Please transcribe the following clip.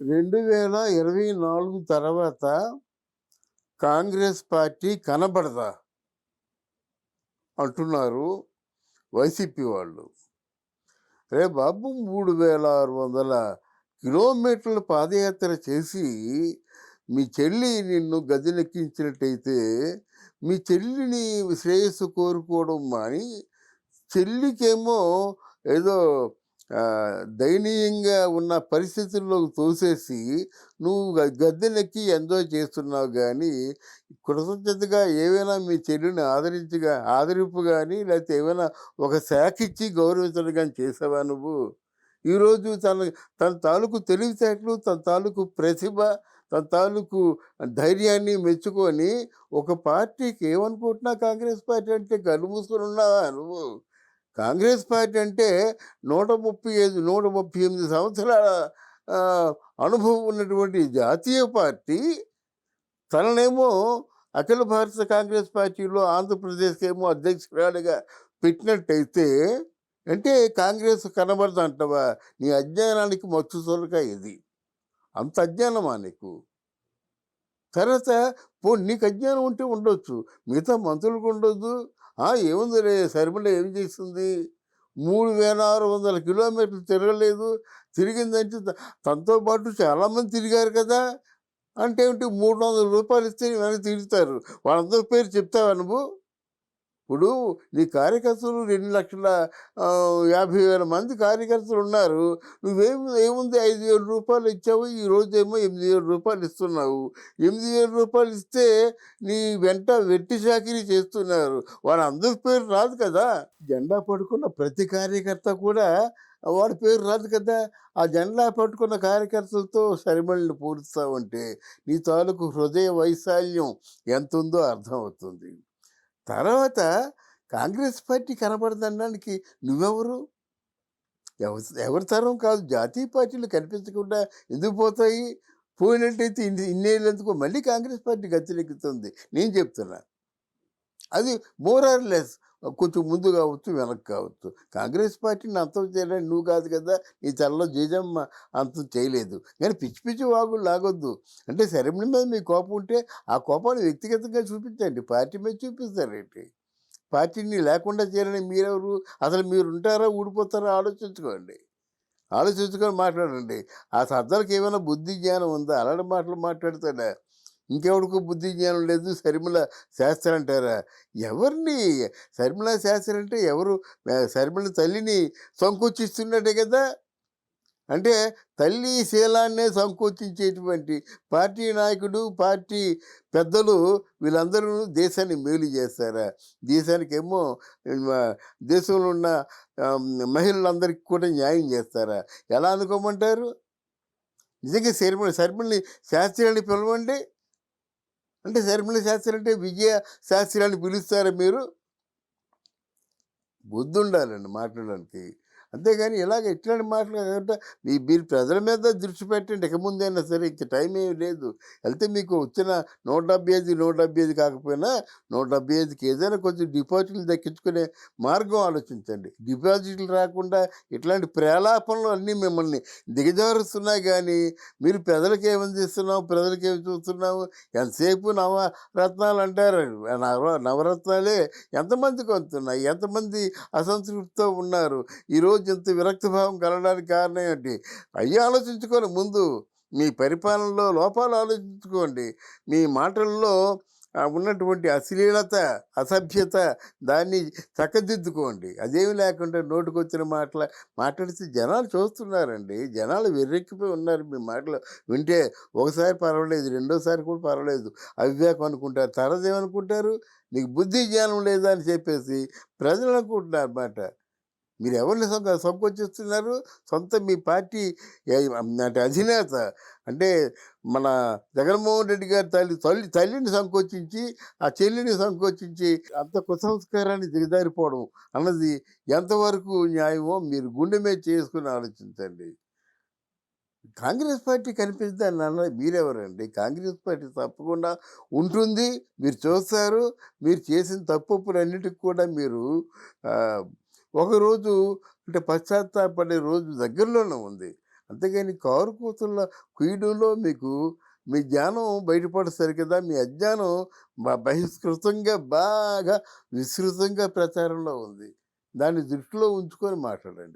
రెండు వేల ఇరవై నాలుగు తర్వాత కాంగ్రెస్ పార్టీ కనబడదా? అంటున్నారు వైసీపీ వాళ్ళు. రే బాబు మూడు వేల ఆరు వందల కిలోమీటర్ల పాదయాత్ర చేసి మీ చెల్లి నిన్ను గదినెక్కించినట్టయితే మీ చెల్లిని శ్రేయస్సు కోరుకోవడం మాని చెల్లికేమో ఏదో దయనీయంగా ఉన్న పరిస్థితుల్లోకి తోసేసి నువ్వు గద్దెనెక్కి ఎంజాయ్ చేస్తున్నావు కానీ కృతజ్ఞతగా ఏవైనా మీ చెల్లిని ఆదరించగా ఆదరింపు కానీ లేకపోతే ఏమైనా ఒక శాఖ ఇచ్చి గౌరవించడం కానీ చేసావా నువ్వు? ఈరోజు తన తన తాలూకు తెలివితేటలు తన తాలూకు ప్రతిభ తన తాలూకు ధైర్యాన్ని మెచ్చుకొని ఒక పార్టీకి ఏమనుకుంటున్నా కాంగ్రెస్ పార్టీ అంటే కళ్ళు మూసుకొని ఉన్నావా నువ్వు? కాంగ్రెస్ పార్టీ అంటే నూట ముప్పై ఐదు నూట ముప్పై ఎనిమిది సంవత్సరాల అనుభవం ఉన్నటువంటి జాతీయ పార్టీ తననేమో అఖిల భారత కాంగ్రెస్ పార్టీలో ఆంధ్రప్రదేశ్కి ఏమో అధ్యక్షురాలిగా పెట్టినట్టయితే అంటే కాంగ్రెస్ కనబడదు అంటవా? నీ అజ్ఞానానికి మచ్చు తొలక ఇది. అంత అజ్ఞానమా నీకు? తర్వాత పో నీకు అజ్ఞానం ఉంటే ఉండొచ్చు. మిగతా మంత్రులకు ఉండొద్దు. ఆ, ఏముంది రే ఏం చేస్తుంది? మూడు వేల ఆరు వందల కిలోమీటర్లు తిరగలేదు. తిరిగిందంటే తనతో పాటు చాలామంది తిరిగారు కదా. అంటే ఏంటి మూడు వందల రూపాయలు ఇస్తే వెనక్కి తిరుగుతారు వాళ్ళందరి పేరు చెప్తావా నువ్వు? ఇప్పుడు నీ కార్యకర్తలు రెండు లక్షల యాభై వేల మంది కార్యకర్తలు ఉన్నారు. నువ్వేం ఏముంది ఐదు వేల రూపాయలు ఇచ్చావు? ఈ రోజు ఏమో ఎనిమిది వేల రూపాయలు ఇస్తున్నావు. ఎనిమిది వేల రూపాయలు ఇస్తే నీ వెంట వెట్టి చాకిరీ చేస్తున్నారు. వాళ్ళందరి పేరు రాదు కదా. జెండా పట్టుకున్న ప్రతి కార్యకర్త కూడా వాడి పేరు రాదు కదా. ఆ జెండా పట్టుకున్న కార్యకర్తలతో సరిమళ్ళని పూరుస్తావంటే నీ తాలూకు హృదయ వైశాల్యం ఎంత ఉందో అర్థమవుతుంది. తర్వాత కాంగ్రెస్ పార్టీ కనబడదనడానికి నువ్వెవరు? ఎవరి ఎవరి తరం కాదు. జాతీయ పార్టీలు కనిపించకుండా ఎందుకు పోతాయి? పోయినట్టయితే ఇన్ని ఇన్నేళ్ళందుకు మళ్ళీ కాంగ్రెస్ పార్టీ గతిలెక్కుతుంది నేను చెప్తున్నా. అది మోర్ ఆర్ లెస్. కొంచెం ముందు కావచ్చు వెనక్కి కావచ్చు. కాంగ్రెస్ పార్టీని అంతం చేయడానికి నువ్వు కాదు కదా నీ తలలో జేజమ్మ అంతం చేయలేదు. కానీ పిచ్చి పిచ్చి వాగులు లాగొద్దు. అంటే శరీరం మీద మీ కోపం ఉంటే ఆ కోపాన్ని వ్యక్తిగతంగా చూపించండి. పార్టీ మీద చూపిస్తారేంటి? పార్టీని లేకుండా చేయాలని మీరెవరు? అసలు మీరు ఉంటారా ఊడిపోతారా? ఆలోచించుకోండి. ఆలోచించుకొని మాట్లాడండి. ఆ సర్దాలకు ఏమైనా బుద్ధి జ్ఞానం ఉందా? అలాంటి మాటలు మాట్లాడతాడా ఇంకెవడికో బుద్ధి జ్ఞానం లేదు శర్మిల శాస్త్రి అంటారా? ఎవరిని? శర్మిల శాస్త్రి అంటే ఎవరు? శర్మిల తల్లిని సంకోచిస్తున్నట్టే కదా? అంటే తల్లి శీలాన్నే సంకోచించేటువంటి పార్టీ నాయకుడు పార్టీ పెద్దలు వీళ్ళందరూ దేశాన్ని మేలు చేస్తారా? దేశానికి ఏమో దేశంలో ఉన్న మహిళలందరికీ కూడా న్యాయం చేస్తారా? ఎలా అనుకోమంటారు నిజంగా శర్మ శర్మని శాస్త్రి అని పిలవండి. అంటే శర్మిల శాస్త్రి అంటే విజయ శాస్త్రి అని పిలుస్తారా మీరు? బుద్ధి ఉండాలండి మాట్లాడడానికి. అంతేగాని ఇలాగ ఇట్లాంటి మాటలు కాకుండా మీ మీరు ప్రజల మీద దృష్టి పెట్టండి. ఇక ముందైనా సరే ఇంక టైం ఏమి లేదు. వెళ్తే మీకు వచ్చిన నూట డెబ్బై ఐదు నూట డెబ్బై ఐదు కాకపోయినా నూట డెబ్బై ఐదుకి ఏదైనా కొంచెం డిపాజిట్లు దక్కించుకునే మార్గం ఆలోచించండి. డిపాజిట్లు రాకుండా ఇట్లాంటి ప్రేలాపనలు అన్నీ మిమ్మల్ని దిగజారుస్తున్నాయి కానీ మీరు ప్రజలకు ఏమందిస్తున్నావు ప్రజలకు ఏమి చూస్తున్నావు ఎంతసేపు నవరత్నాలు అంటారు? నవ నవరత్నాలే ఎంతమందికి వస్తున్నాయి ఎంతమంది అసంతృప్తితో ఉన్నారు? ఈరోజు ఇంత విరక్తిభావం కలగడానికి కారణం ఏంటి? అయ్యి ఆలోచించుకొని ముందు మీ పరిపాలనలో లోపాలు ఆలోచించుకోండి. మీ మాటల్లో ఉన్నటువంటి అశ్లీలత అసభ్యత దాన్ని చక్కదిద్దుకోండి. అదేమి లేకుండా నోటికొచ్చిన మాటల మాట్లాడితే జనాలు చూస్తున్నారండి. జనాలు వెర్రెక్కిపోయి ఉన్నారు. మీ మాటలు వింటే ఒకసారి పర్వాలేదు రెండోసారి కూడా పర్వాలేదు. అవివేకం అనుకుంటారు. తర్వాత ఏమనుకుంటారు నీకు బుద్ధి జ్ఞానం లేదా అని చెప్పేసి ప్రజలు అనుకుంటున్నారు అన్నమాట మీరు ఎవరిని సొంత సంకోచిస్తున్నారు సొంత మీ పార్టీ నాటి అంటే అధినేత. అంటే మన జగన్మోహన్ రెడ్డి గారి తల్లి తల్లి తల్లిని సంకోచించి ఆ చెల్లిని సంకోచించి అంత కుసంస్కారాన్ని దిగజారిపోవడం అన్నది ఎంతవరకు న్యాయమో మీరు గుండె మీద చేసుకుని ఆలోచించండి. కాంగ్రెస్ పార్టీ కనిపిస్తుంది అన్న మీరెవరండి? కాంగ్రెస్ పార్టీ తప్పకుండా ఉంటుంది. మీరు చూస్తారు. మీరు చేసిన తప్పులన్నిటికి కూడా మీరు ఒకరోజు అంటే పశ్చాత్తాపడే రోజు దగ్గరలోనే ఉంది. అంతేగాని కారు కూతుళ్ళ కుయుడులో మీకు మీ జ్ఞానం బయటపడతారు కదా మీ అజ్ఞానం బ- బహిష్కృతంగా బాగా విస్తృతంగా ప్రచారంలో ఉంది. దాన్ని దృష్టిలో ఉంచుకొని మాట్లాడండి.